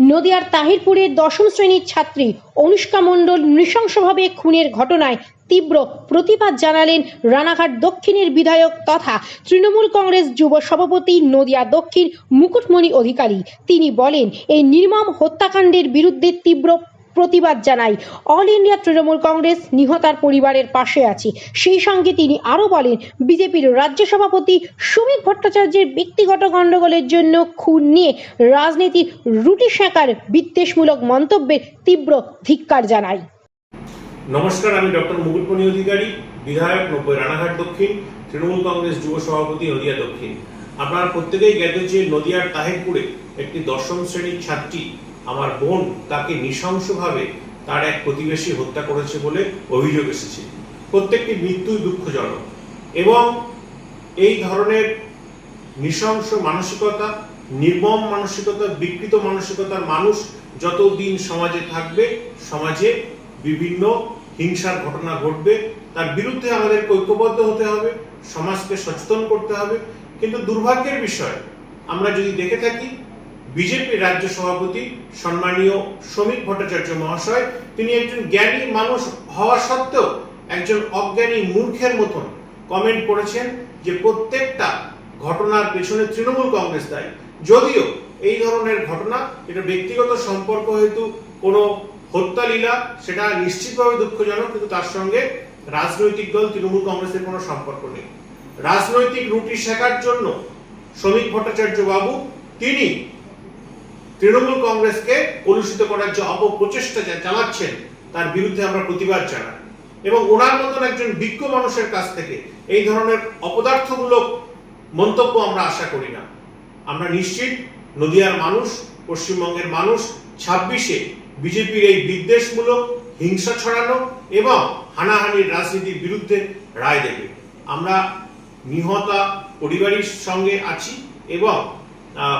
নদিয়ার তাহিরপুরের দশম শ্রেণির ছাত্রী অনুষ্কা মণ্ডল নৃশংসভাবে খুনের ঘটনায় তীব্র প্রতিবাদ জানালেন রানাঘাট দক্ষিণের বিধায়ক তথা তৃণমূল কংগ্রেস যুব সভাপতি নদিয়া দক্ষিণ মুকুটমণি অধিকারী। তিনি বলেন, এই নির্মম হত্যাকাণ্ডের বিরুদ্ধে তীব্র প্রতিবাদ জানাই। অল ইন্ডিয়া তৃণমূল কংগ্রেস নিহতার পরিবারের পাশে আছে। সেই সঙ্গে তিনি আরও বলেন, বিজেপির রাজ্য সভাপতি সুমিত ভট্টাচার্যের ব্যক্তিগত গণ্ডগোলের জন্য খুন নিয়ে রাজনীতির রুটি শেখার বিদ্বেষমূলক মন্তব্যের তীব্র ধিক্কার জানাই। নমস্কার, আমি ডক্টর মুকুটমণি অধিকারী, বিধায়ক, নব্বই রানাঘাট দক্ষিণ, তৃণমূল কংগ্রেস যুব সভাপতি, নদিয়া দক্ষিণ। আপনারা প্রত্যেকেই জ্ঞাত যে নদিয়ার তাহেরপুরে একটি দশম শ্রেণির ছাত্রী আমার বোন তাকে নৃশংসভাবে তার এক প্রতিবেশী হত্যা করেছে বলে অভিযোগ এসেছে। প্রত্যেকটি মৃত্যুই দুঃখজনক। এবং এই ধরনের নৃশংস মানসিকতা, নির্মম মানসিকতা, বিকৃত মানসিকতার মানুষ যতদিন সমাজে থাকবে, সমাজে বিভিন্ন হিংসার ঘটনা ঘটবে, তার বিরুদ্ধে আমাদের ঐক্যবদ্ধ হতে হবে, সমাজকে সচেতন করতে হবে। কিন্তু দুর্ভাগ্যের বিষয়, আমরা যদি দেখে থাকি বিজেপির রাজ্য সভাপতি সম্মানীয় শ্রমিক ভট্টাচার্য মহাশয়, তিনি একজন জ্ঞানী মানুষ হওয়া সত্ত্বেও একজন অজ্ঞানী মূর্খের মতন কমেন্ট করেছেন যে প্রত্যেকটা ঘটনার পেছনে তৃণমূল কংগ্রেস দায়ী। যদিও এই ধরনের ঘটনা, এটা ব্যক্তিগত সম্পর্ক হেতু কোনো হত্যালীলা, সেটা নিশ্চিতভাবে দুঃখজনক, কিন্তু তার সঙ্গে রাজনৈতিক দল তৃণমূল কংগ্রেসের কোনো সম্পর্ক নেই। রাজনৈতিক রুটি শেখার জন্য শ্রমিক ভট্টাচার্য বাবু, তিনি তৃণমূল কংগ্রেসকে কলুষিত করার যে অপপ্রচেষ্টা যা চালাচ্ছেন, তার বিরুদ্ধে আমরা প্রতিবাদ জানাই। এবং ওনার মতন একজন বিজ্ঞ মানুষের কাছ থেকে এই ধরনের অপদার্থমূলক মন্তব্য আমরা আশা করি না। আমরা নিশ্চিত নদিয়ার মানুষ, পশ্চিমবঙ্গের মানুষ, ছাব্বিশে বিজেপির এই বিদ্বেষমূলক হিংসা ছড়ানো এবং হানাহানির রাজনীতির বিরুদ্ধে রায় দেবে। আমরা নিহতা পরিবারের সঙ্গে আছি এবং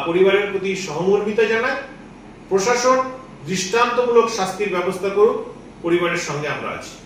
পরিবারের প্রতি সহমর্মিতা জানায়। প্রশাসন দৃষ্টান্তমূলক শাস্তির ব্যবস্থা করুক। পরিবারের সঙ্গে আমরা আছি।